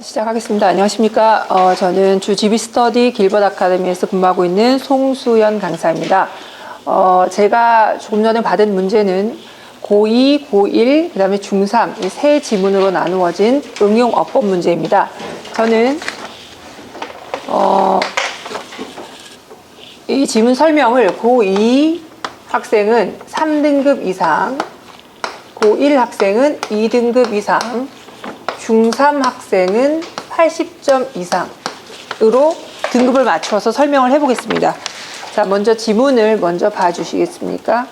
시작하겠습니다. 안녕하십니까. 어, 저는 주 GB 스터디 길벗 아카데미에서 근무하고 있는 송수연 강사입니다. 어, 제가 조금 전에 받은 문제는 고2, 고1, 그 다음에 중3 이 세 지문으로 나누어진 응용 어법 문제입니다. 저는 어, 이 지문 설명을 고2 학생은 3등급 이상, 고1 학생은 2등급 이상, 중3 학생은 80점 이상으로 등급을 맞춰서 설명을 해보겠습니다. 자, 먼저 지문을 먼저 봐주시겠습니까?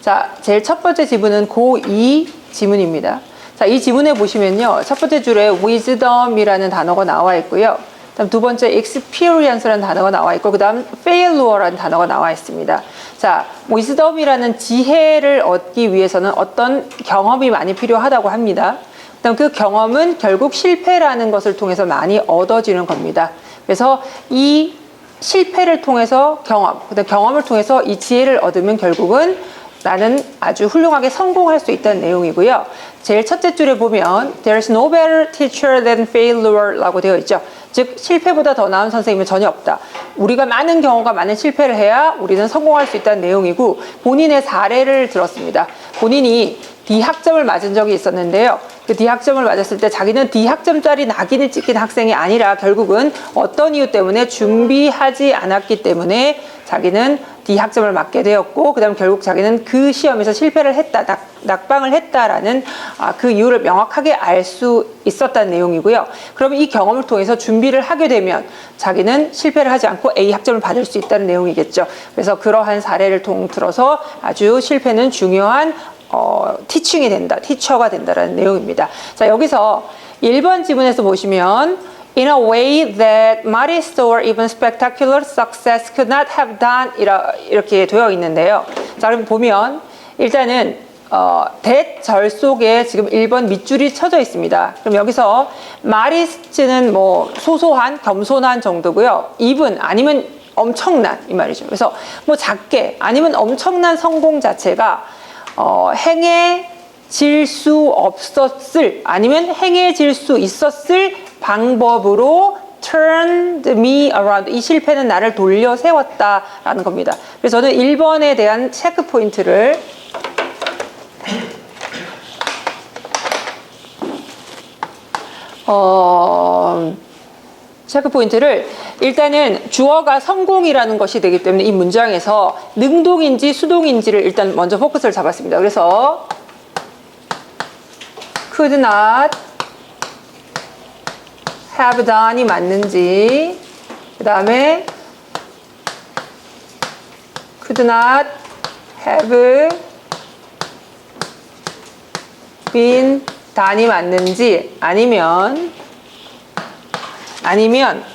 자, 제일 첫 번째 지문은 고2 지문입니다. 자, 이 지문에 보시면요. 첫 번째 줄에 wisdom이라는 단어가 나와 있고요. 그다음 두 번째 experience라는 단어가 나와 있고 그다음 failure라는 단어가 나와 있습니다. 자, wisdom이라는 지혜를 얻기 위해서는 어떤 경험이 많이 필요하다고 합니다. 그다음 그 경험은 결국 실패라는 것을 통해서 많이 얻어지는 겁니다. 그래서 이 실패를 통해서 경험, 그다음 경험을 통해서 이 지혜를 얻으면 결국은 나는 아주 훌륭하게 성공할 수 있다는 내용이고요. 제일 첫째 줄에 보면 There's no better teacher than failure라고 되어 있죠. 즉 실패보다 더 나은 선생님은 전혀 없다. 우리가 많은 경우가 많은 실패를 해야 우리는 성공할 수 있다는 내용이고 본인의 사례를 들었습니다. 본인이 D학점을 맞은 적이 있었는데요. 그 D학점을 맞았을 때 자기는 D학점짜리 낙인을 찍힌 학생이 아니라 결국은 어떤 이유 때문에 준비하지 않았기 때문에 자기는 D학점을 맞게 되었고 그다음 결국 자기는 그 시험에서 실패를 했다 낙, 낙방을 했다라는 아, 그 이유를 명확하게 알 수 있었다는 내용이고요. 그러면 이 경험을 통해서 준비를 하게 되면 자기는 실패를 하지 않고 A 학점을 받을 수 있다는 내용이겠죠. 그래서 그러한 사례를 통틀어서 아주 실패는 중요한 어, 티칭이 된다, 티처가 된다라는 내용입니다. 자, 여기서 1번 지문에서 보시면 in a way that modest or even spectacular success could not have done 이렇게 되어 있는데요. 자, 그럼 보면 일단은 어, 대절 속에 지금 1번 밑줄이 쳐져 있습니다. 그럼 여기서 마리스트는 뭐 소소한, 겸손한 정도고요. even 아니면 엄청난 이 말이죠. 그래서 뭐 작게 아니면 엄청난 성공 자체가 어, 행해질 수 없었을 아니면 행해질 수 있었을 방법으로 turned me around 이 실패는 나를 돌려 세웠다라는 겁니다. 그래서 저는 1번에 대한 체크 포인트를 어, 체크 포인트를 일단은 주어가 성공이라는 것이 되기 때문에 이 문장에서 능동인지 수동인지를 일단 먼저 포커스를 잡았습니다. 그래서 could not have done이 맞는지 그 다음에 could not have been done이 맞는지 아니면 아니면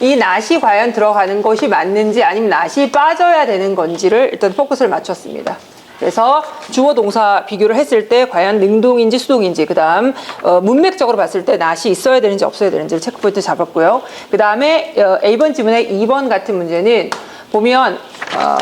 이 낫이 과연 들어가는 것이 맞는지 아니면 낫이 빠져야 되는 건지를 일단 포커스를 맞췄습니다. 그래서 주어 동사 비교를 했을 때 과연 능동인지 수동인지 그 다음 어, 문맥적으로 봤을 때 낫이 있어야 되는지 없어야 되는지를 체크포인트 잡았고요. 그 다음에 어, A번 지문의 2번 같은 문제는 보면 어,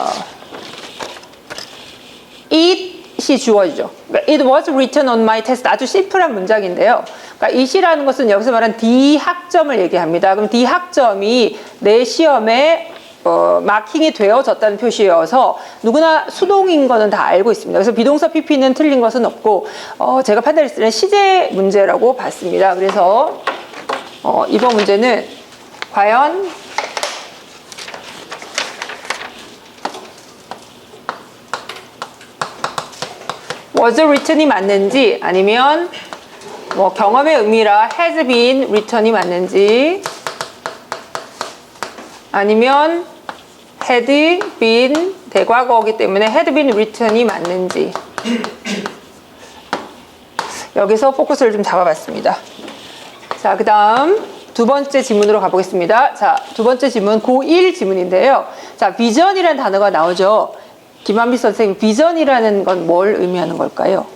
it이 주어지죠. 그러니까 It was written on my test. 아주 심플한 문장인데요. 그러니까 it이라는 것은 여기서 말하는 D 학점을 얘기합니다. 그럼 D 학점이 내 시험에 어, 마킹이 되어졌다는 표시여서 누구나 수동인 거는 다 알고 있습니다. 그래서 비동사 PP는 틀린 것은 없고 어, 제가 판단했을 때는 시제 문제라고 봤습니다. 그래서 어, 이번 문제는 과연 was written이 맞는지 아니면 뭐 경험의 의미라 has been written이 맞는지 아니면 had been 대과거이기 때문에 had been written이 맞는지 여기서 포커스를 좀 잡아봤습니다. 자, 그 다음 두 번째 지문으로 가보겠습니다. 자, 두 번째 지문 고1 지문인데요. 자, 비전이라는 단어가 나오죠. 김한비 선생님, 비전이라는 건 뭘 의미하는 걸까요?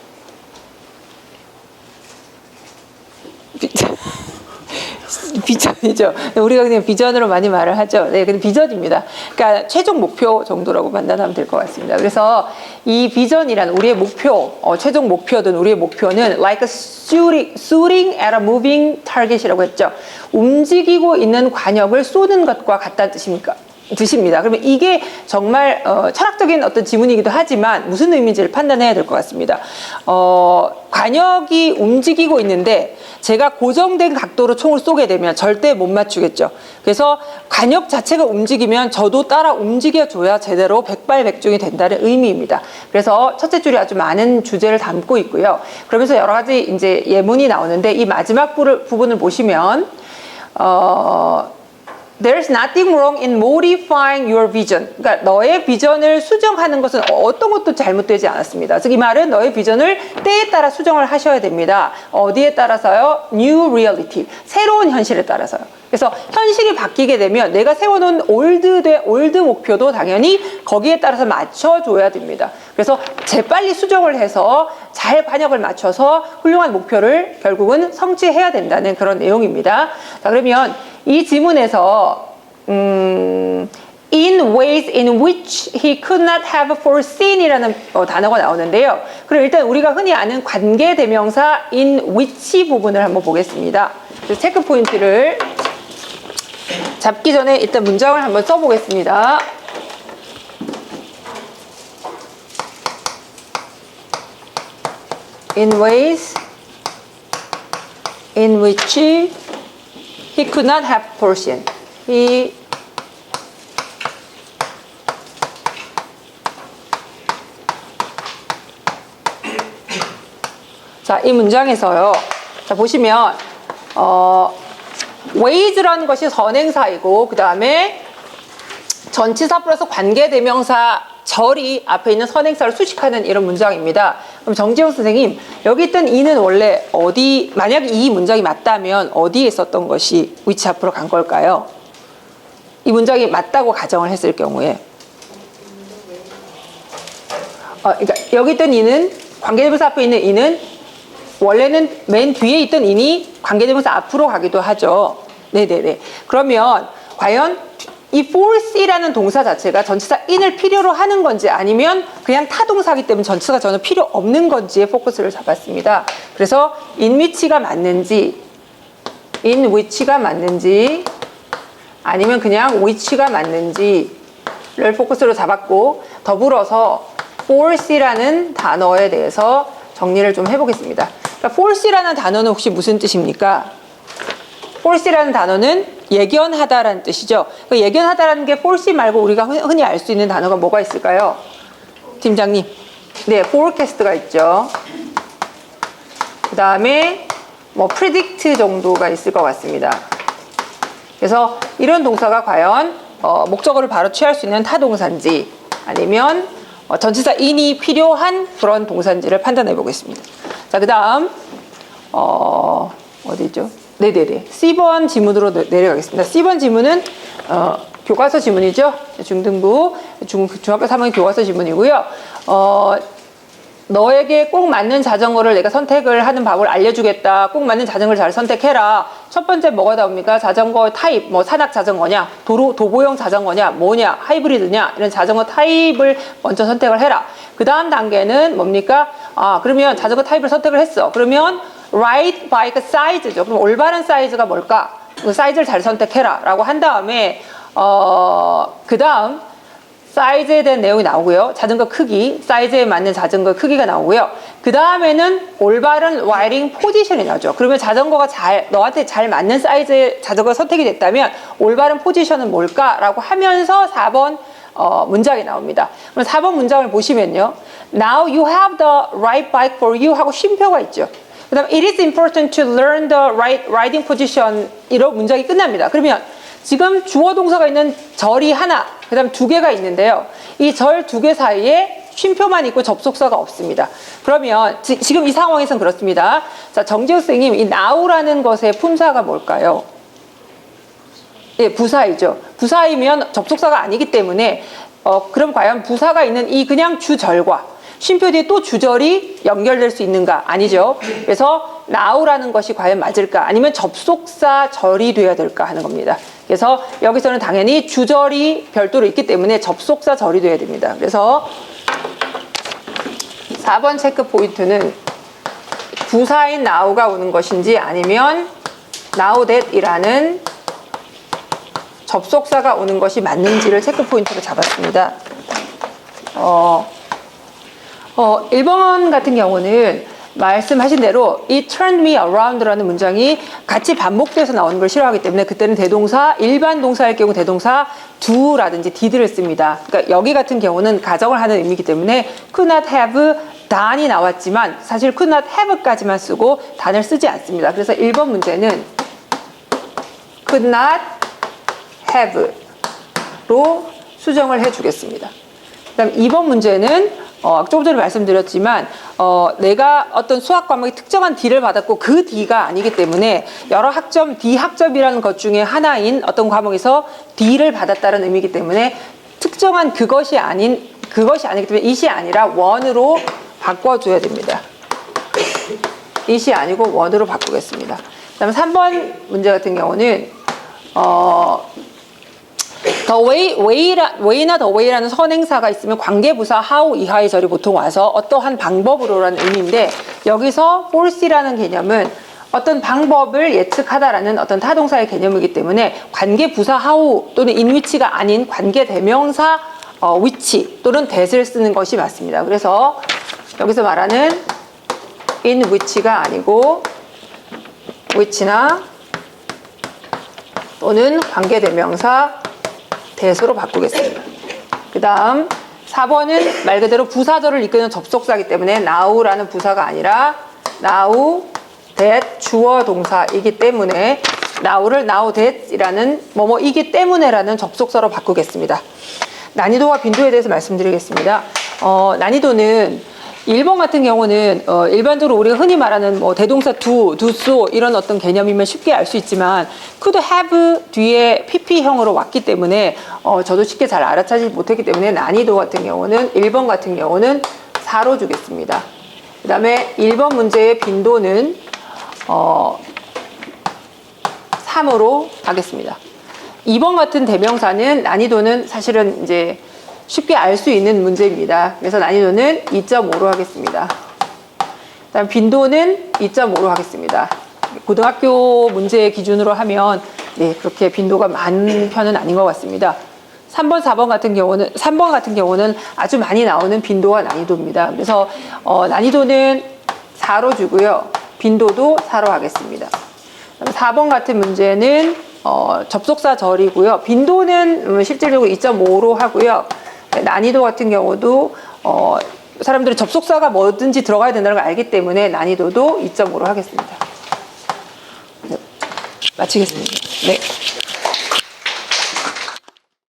비- 비전이죠. 우리가 그냥 비전으로 많이 말을 하죠. 네, 근데 비전입니다. 그러니까 최종 목표 정도라고 판단하면 될 것 같습니다. 그래서 이 비전이란 우리의 목표, 어, 최종 목표든 우리의 목표는 like a shooting, shooting at a moving target이라고 했죠. 움직이고 있는 관역을 쏘는 것과 같다는 뜻입니까? 뜻입니다. 그러면 이게 정말 어, 철학적인 어떤 지문이기도 하지만 무슨 의미인지를 판단해야 될 것 같습니다. 어, 관역이 움직이고 있는데 제가 고정된 각도로 총을 쏘게 되면 절대 못 맞추겠죠. 그래서 관역 자체가 움직이면 저도 따라 움직여줘야 제대로 백발백중이 된다는 의미입니다. 그래서 첫째 줄이 아주 많은 주제를 담고 있고요. 그러면서 여러 가지 이제 예문이 나오는데 이 마지막 부분을 보시면 어, There's nothing wrong in modifying your vision. 그러니까 너의 비전을 수정하는 것은 어떤 것도 잘못되지 않았습니다. 즉 이 말은 너의 비전을 때에 따라 수정을 하셔야 됩니다. 어디에 따라서요? New reality. 새로운 현실에 따라서요. 그래서 현실이 바뀌게 되면 내가 세워놓은 올드 돼 올드 목표도 당연히 거기에 따라서 맞춰줘야 됩니다. 그래서 재빨리 수정을 해서 잘 반역을 맞춰서 훌륭한 목표를 결국은 성취해야 된다는 그런 내용입니다. 자 그러면 이 지문에서 음, in ways in which he could not have foreseen이라는 어, 단어가 나오는데요. 그럼 일단 우리가 흔히 아는 관계 대명사 in which 부분을 한번 보겠습니다. 체크 포인트를 잡기 전에 일단 문장을 한번 써보겠습니다. in ways in which he could not have foreseen. He 자, 이 문장에서요. 자, 보시면 어 ways라는 것이 선행사이고 그다음에 전치사 플러스 관계대명사 절이 앞에 있는 선행사를 수식하는 이런 문장입니다. 그럼 정지호 선생님, 여기 있던 이는 원래 어디, 만약 이 문장이 맞다면 어디에 있었던 것이 위치 앞으로 간 걸까요? 이 문장이 맞다고 가정을 했을 경우에. 어, 그러니까 여기 있던 이는, 관계대명사 앞에 있는 이는 원래는 맨 뒤에 있던 인이 관계대명사 앞으로 가기도 하죠. 네네네. 그러면 과연 이 force라는 동사 자체가 전치사 in을 필요로 하는 건지 아니면 그냥 타동사기 때문에 전치사가 전혀 필요 없는 건지에 포커스를 잡았습니다. 그래서 in which가 맞는지 in which가 맞는지 아니면 그냥 which가 맞는지를 포커스로 잡았고 더불어서 force라는 단어에 대해서 정리를 좀 해보겠습니다. 그러니까 force라는 단어는 혹시 무슨 뜻입니까? force라는 단어는 예견하다라는 뜻이죠. 그 예견하다라는 게 force 말고 우리가 흔- 흔히 알 수 있는 단어가 뭐가 있을까요? 팀장님. 네, forecast가 있죠. 그 다음에 뭐 predict 정도가 있을 것 같습니다. 그래서 이런 동사가 과연 어, 목적어를 바로 취할 수 있는 타동사인지 아니면 어, 전치사 in이 필요한 그런 동사인지를 판단해 보겠습니다. 자, 그 다음 어, 어디죠? 네네네. C번 지문으로 내- 내려가겠습니다. C번 지문은 어, 교과서 지문이죠. 중등부 중, 중학교 3학년 교과서 지문이고요. 어, 너에게 꼭 맞는 자전거를 내가 선택을 하는 방법을 알려주겠다. 꼭 맞는 자전거를 잘 선택해라. 첫 번째 뭐가 나옵니까? 자전거 타입, 뭐 산악 자전거냐, 도로 도보용 자전거냐, 뭐냐, 하이브리드냐 이런 자전거 타입을 먼저 선택을 해라. 그 다음 단계는 뭡니까? 아 그러면 자전거 타입을 선택을 했어. 그러면 ride bike 사이즈죠. 그럼 올바른 사이즈가 뭘까? 그 사이즈를 잘 선택해라 라고 한 다음에 어 그 다음 사이즈에 대한 내용이 나오고요. 자전거 크기, 사이즈에 맞는 자전거 크기가 나오고요. 그 다음에는 올바른 라이딩 포지션이 나오죠. 그러면 자전거가 잘, 너한테 잘 맞는 사이즈의 자전거가 선택이 됐다면 올바른 포지션은 뭘까라고 하면서 4번 어, 문장이 나옵니다. 그럼 4번 문장을 보시면요. Now you have the right bike for you 하고 쉼표가 있죠. 그 다음에 it is important to learn the right riding position 이런 문장이 끝납니다. 그러면 지금 주어 동사가 있는 절이 하나, 그 다음 두 개가 있는데요. 이 절 두 개 사이에 쉼표만 있고 접속사가 없습니다. 그러면 지, 금이 상황에선 그렇습니다. 자, 정지우 선생님, 이 now라는 것의 품사가 뭘까요? 예, 부사이죠. 부사이면 접속사가 아니기 때문에 어, 그럼 과연 부사가 있는 이 그냥 주절과 쉼표 뒤에 또 주절이 연결될 수 있는가? 아니죠. 그래서 now라는 것이 과연 맞을까? 아니면 접속사 절이 돼야 될까 하는 겁니다. 그래서 여기서는 당연히 주절이 별도로 있기 때문에 접속사 절이 돼야 됩니다. 그래서 4번 체크 포인트는 부사인 now가 오는 것인지 아니면 now that이라는 접속사가 오는 것이 맞는지를 체크 포인트로 잡았습니다. 어, 어, 1번 같은 경우는 말씀하신 대로 it turned me around라는 문장이 같이 반복돼서 나오는 걸 싫어하기 때문에 그때는 대동사 일반 동사일 경우 대동사 do라든지 did를 씁니다. 그러니까 여기 같은 경우는 가정을 하는 의미이기 때문에 could not have done이 나왔지만 사실 could not have까지만 쓰고 단을 쓰지 않습니다. 그래서 1번 문제는 could not have로 수정을 해 주겠습니다. 그다음 2번 문제는 어, 조금 전에 말씀드렸지만 어, 내가 어떤 수학 과목에 특정한 D를 받았고 그 D가 아니기 때문에 여러 학점 D 학점이라는 것 중에 하나인 어떤 과목에서 D를 받았다는 의미이기 때문에 특정한 그것이 아닌 그것이 아니기 때문에 it이 아니라 원으로 바꿔줘야 됩니다. it이 아니고 원으로 바꾸겠습니다. 그다음 3번 문제 같은 경우는 어, the way, way라, way나 the way라는 선행사가 있으면 관계부사 how 이하의 절이 보통 와서 어떠한 방법으로라는 의미인데 여기서 force라는 개념은 어떤 방법을 예측하다라는 어떤 타동사의 개념이기 때문에 관계부사 how 또는 which가 아닌 관계대명사 어, which 또는 that을 쓰는 것이 맞습니다. 그래서 여기서 말하는 in which가 아니고 which나 또는 관계대명사 대수로 바꾸겠습니다. 그 다음 4번은 말 그대로 부사절을 이끄는 접속사이기 때문에 now라는 부사가 아니라 now, that 주어 동사이기 때문에 now를 now that이라는 뭐뭐이기 때문에라는 접속사로 바꾸겠습니다. 난이도와 빈도에 대해서 말씀드리겠습니다. 어, 난이도는 1번 같은 경우는 어, 일반적으로 우리가 흔히 말하는 뭐 대동사 do so 이런 어떤 개념이면 쉽게 알 수 있지만 could have 뒤에 pp형으로 왔기 때문에 어, 저도 쉽게 잘 알아차지 못했기 때문에 난이도 같은 경우는 1번 같은 경우는 4로 주겠습니다. 그 다음에 1번 문제의 빈도는 어, 3으로 하겠습니다. 2번 같은 대명사는 난이도는 사실은 이제 쉽게 알 수 있는 문제입니다. 그래서 난이도는 2.5로 하겠습니다. 그다음 빈도는 2.5로 하겠습니다. 고등학교 문제 기준으로 하면 네, 그렇게 빈도가 많은 편은 아닌 것 같습니다. 3번, 4번 같은 경우는 3번 같은 경우는 아주 많이 나오는 빈도와 난이도입니다. 그래서 어, 난이도는 4로 주고요. 빈도도 4로 하겠습니다. 4번 같은 문제는 어, 접속사 절이고요. 빈도는 음, 실질적으로 2.5로 하고요. 난이도 같은 경우도 어, 사람들이 접속사가 뭐든지 들어가야 된다는 걸 알기 때문에 난이도도 2.5로 하겠습니다. 네, 마치겠습니다. 네.